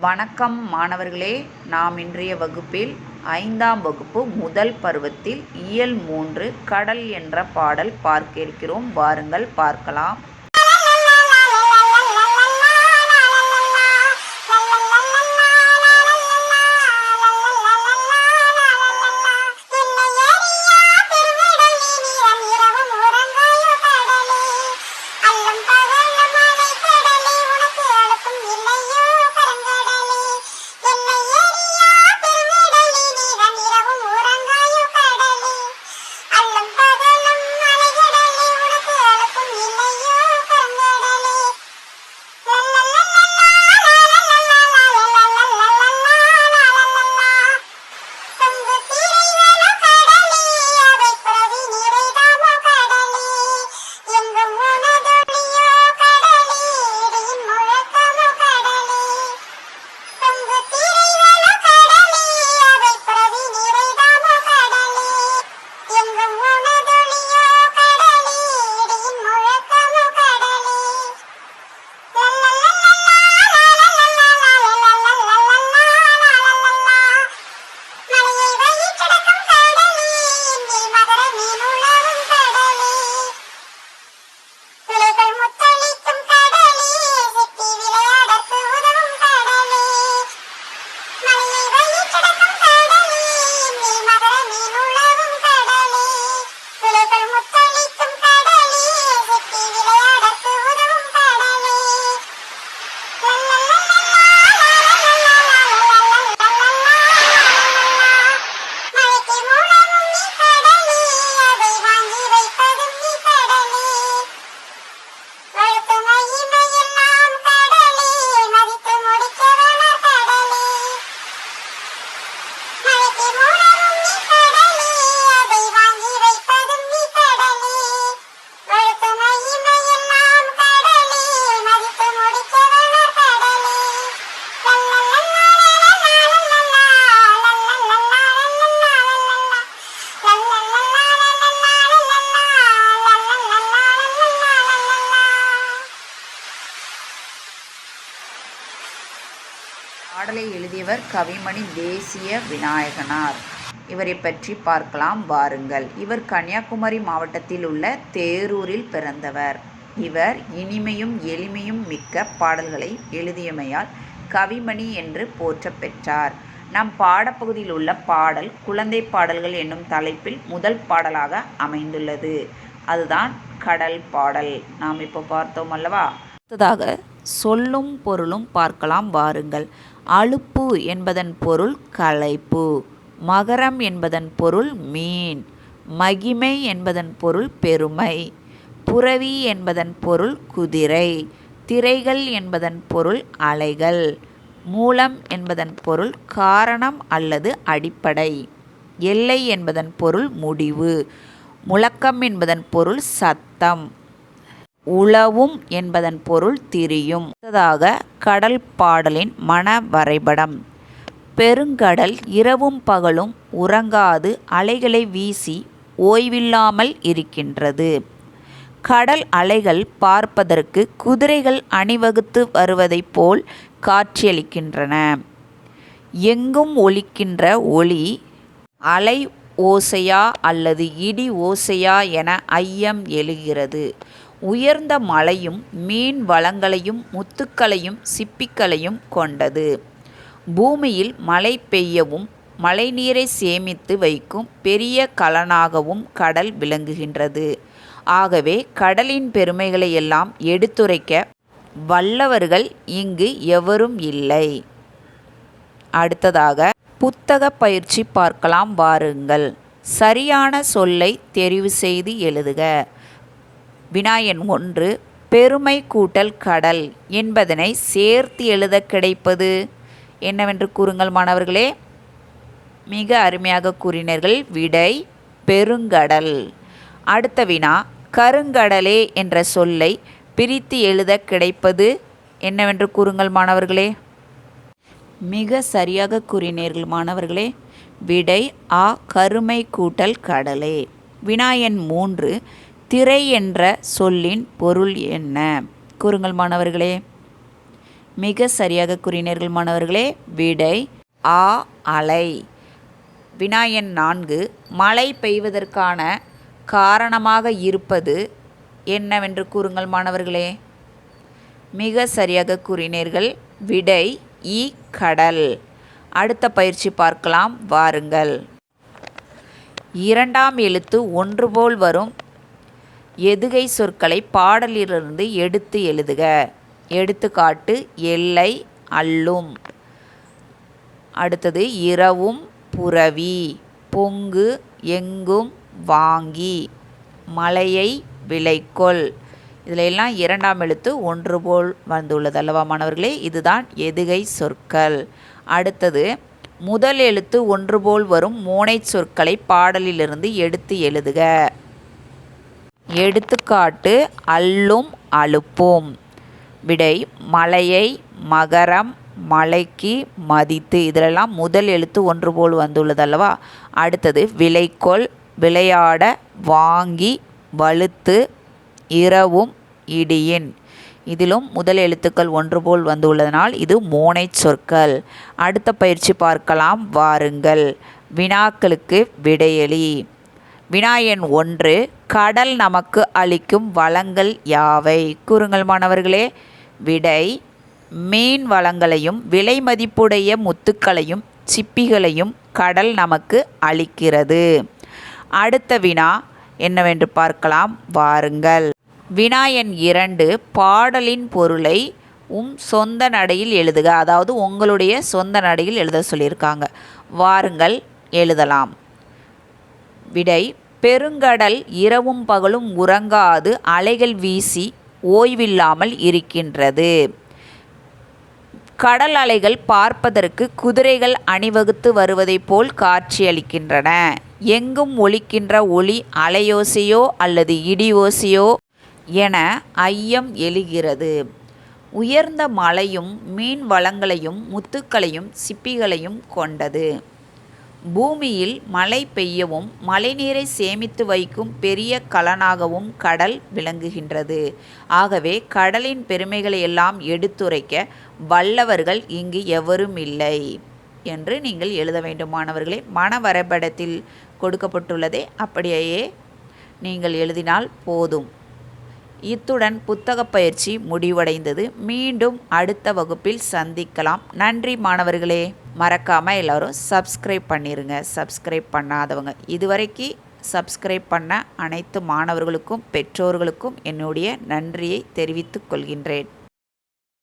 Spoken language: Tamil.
வணக்கம் மாணவர்களே நாம் இன்றைய வகுப்பில் ஐந்தாம் வகுப்பு முதல் பருவத்தில் இயல் மூன்று கடல் என்ற பாடல் பார்க்க இருக்கிறோம். வாருங்கள் பார்க்கலாம். பாடலை எழுதியவர் கவிமணி தேசிய விநாயகனார். இவரை பற்றி பார்க்கலாம் வாருங்கள். இவர் கன்னியாகுமரி மாவட்டத்தில் உள்ள தேரூரில் பிறந்தவர். இவர் இனிமையும் எளிமையும் மிக்க பாடல்களை எழுதியமையால் கவிமணி என்று போற்றப் பெற்றார். நம் பாடப்பகுதியில் உள்ள பாடல் குழந்தை பாடல்கள் என்னும் தலைப்பில் முதல் பாடலாக அமைந்துள்ளது. அதுதான் கடல் பாடல். நாம் இப்போ பார்த்தோம் அல்லவா? அடுத்ததாக சொல்லும் பொருளும் பார்க்கலாம் வாருங்கள். அலுப்பு என்பதன் பொருள் களைப்பு. மகரம் என்பதன் பொருள் மீன். மகிமை என்பதன் பொருள் பெருமை. புரவி என்பதன் பொருள் குதிரை. திரைகள் என்பதன் பொருள் அலைகள். மூலம் என்பதன் பொருள் காரணம் அல்லது அடிப்படை. எல்லை என்பதன் பொருள் முடிவு. முழக்கம் என்பதன் பொருள் சத்தம். உளவும் என்பதன் பொருள் திரியும். அடுத்ததாக கடல் பாடலின் மன வரைபடம். பெருங்கடல் இரவும் பகலும் உறங்காது அலைகளை வீசி ஓய்வில்லாமல் இருக்கின்றது. கடல் அலைகள் பார்ப்பதற்கு குதிரைகள் அணிவகுத்து வருவதைப் போல் காட்சியளிக்கின்றன. எங்கும் ஒலிக்கின்ற ஒளி அலை ஓசையா அல்லது இடி ஓசையா என ஐயம் எழுகிறது. உயர்ந்த மலையும் மீன் வளங்களையும் முத்துக்களையும் சிப்பிக்களையும் கொண்டது. பூமியில் மழை பெய்யவும் மழைநீரை சேமித்து வைக்கும் பெரிய கலனாகவும் கடல் விளங்குகின்றது. ஆகவே கடலின் பெருமைகளை எல்லாம் எடுத்துரைக்க வல்லவர்கள் இங்கு எவரும் இல்லை. அடுத்ததாக புத்தக பயிற்சி பார்க்கலாம் வாருங்கள். சரியான சொல்லை தெரிவு செய்து எழுதுக. வினாயன் ஒன்று பெருமை கூட்டல் கடல் என்பதனை சேர்த்து எழுத கிடைப்பது என்னவென்று கூறுங்கள் மாணவர்களே. மிக அருமையாக கூறினர்கள் விடை பெருங்கடல் அடுத்த வினா கருங்கடலே என்ற சொல்லை பிரித்து எழுத கிடைப்பது என்னவென்று கூறுங்கள் மாணவர்களே. மிக சரியாக கூறினீர்கள் மாணவர்களே விடை ஆ கருமை கூட்டல் கடலே வினாயன் மூன்று திரை என்ற சொல்லின் பொருள் என்ன? கூறுங்கள் மாணவர்களே. மிக சரியாக கூறினீர்கள் மாணவர்களே. விடை ஆ அலை. வினா எண் நான்கு. மழை பெய்வதற்கான காரணமாக இருப்பது என்னவென்று கூறுங்கள் மாணவர்களே. மிக சரியாக கூறினீர்கள். விடை இ கடல். அடுத்த பயிற்சி பார்க்கலாம். வாருங்கள். இரண்டாம் எழுத்து ஒன்று போல் வரும். எதுகை சொற்களை பாடலிலிருந்து எடுத்து எழுதுக. எடுத்துக்காட்டு எல்லை அள்ளும் அடுத்தது இரவும் புறவி பொங்கு எங்கும் வாங்கி மலையை விளைக்கொள் இதில் எல்லாம் இரண்டாம் எழுத்து ஒன்று போல் வந்துள்ளது அல்லவா மாணவர்களே? இதுதான் எதுகை சொற்கள். அடுத்தது முதல் எழுத்து ஒன்று போல் வரும் மோனை சொற்களை பாடலிலிருந்து எடுத்து எழுதுக. எடுத்துக்காட்டு அல்லும் அலுப்பும் விடை மலையை மகரம் மலைக்கு மதித்து இதிலெல்லாம் முதல் எழுத்து ஒன்று போல் வந்துள்ளது அல்லவா? அடுத்தது விலைக்கொள் விளையாட வாங்கி வலுத்து இரவும் இடியின் இதிலும் முதல் எழுத்துக்கள் ஒன்று போல் வந்துள்ளதனால் இது மோனை சொற்கள். அடுத்த பயிற்சி பார்க்கலாம் வாருங்கள். வினாக்களுக்கு விடையளி. வினாயன் ஒன்று கடல் நமக்கு அளிக்கும் வளங்கள் யாவை? கூறுங்கள் மாணவர்களே. விடை மீன் வளங்களையும் விலை மதிப்புடைய முத்துக்களையும் சிப்பிகளையும் கடல் நமக்கு அளிக்கிறது. அடுத்த வினா என்னவென்று பார்க்கலாம். வாருங்கள். வினாயன் இரண்டு பாடலின் பொருளை உம் சொந்த நடையில் எழுதுக. அதாவது உங்களுடைய சொந்த நடையில் எழுத சொல்லியிருக்காங்க. வாருங்கள் எழுதலாம். விடை பெருங்கடல் இரவும் பகலும் உறங்காது அலைகள் வீசி ஓய்வில்லாமல் இருக்கின்றது. கடல் அலைகள் பார்ப்பதற்கு குதிரைகள் அணிவகுத்து வருவதைப் போல் காட்சியளிக்கின்றன. எங்கும் ஒலிக்கின்ற ஒளி அலையோசையோ அல்லது இடி ஓசையோ என ஐயம் எழுகிறது. உயர்ந்த மலையும் மீன் வளங்களையும் முத்துக்களையும் சிப்பிகளையும் கொண்டது. பூமியில் மழை பெய்யவும் மழைநீரை சேமித்து வைக்கும் பெரிய கலனாகவும் கடல் விளங்குகின்றது. ஆகவே கடலின் பெருமைகளை எல்லாம் எடுத்துரைக்க வல்லவர்கள் இங்கு எவரும் இல்லை என்று நீங்கள் எழுத வேண்டும் மாணவர்களே. மன வரைபடத்தில் கொடுக்கப்பட்டுள்ளதே. அப்படியே நீங்கள் எழுதினால் போதும். இத்துடன் புத்தக பயிற்சி முடிவடைந்தது. மீண்டும் அடுத்த வகுப்பில் சந்திக்கலாம். நன்றி மாணவர்களே. மறக்காமல் எல்லோரும் சப்ஸ்கிரைப் பண்ணிடுங்க சப்ஸ்கிரைப் பண்ணாதவங்க. இதுவரைக்கு சப்ஸ்கிரைப் பண்ண அனைத்து மாணவர்களுக்கும் பெற்றோர்களுக்கும் என்னுடைய நன்றியை தெரிவித்துக் கொள்கின்றேன்.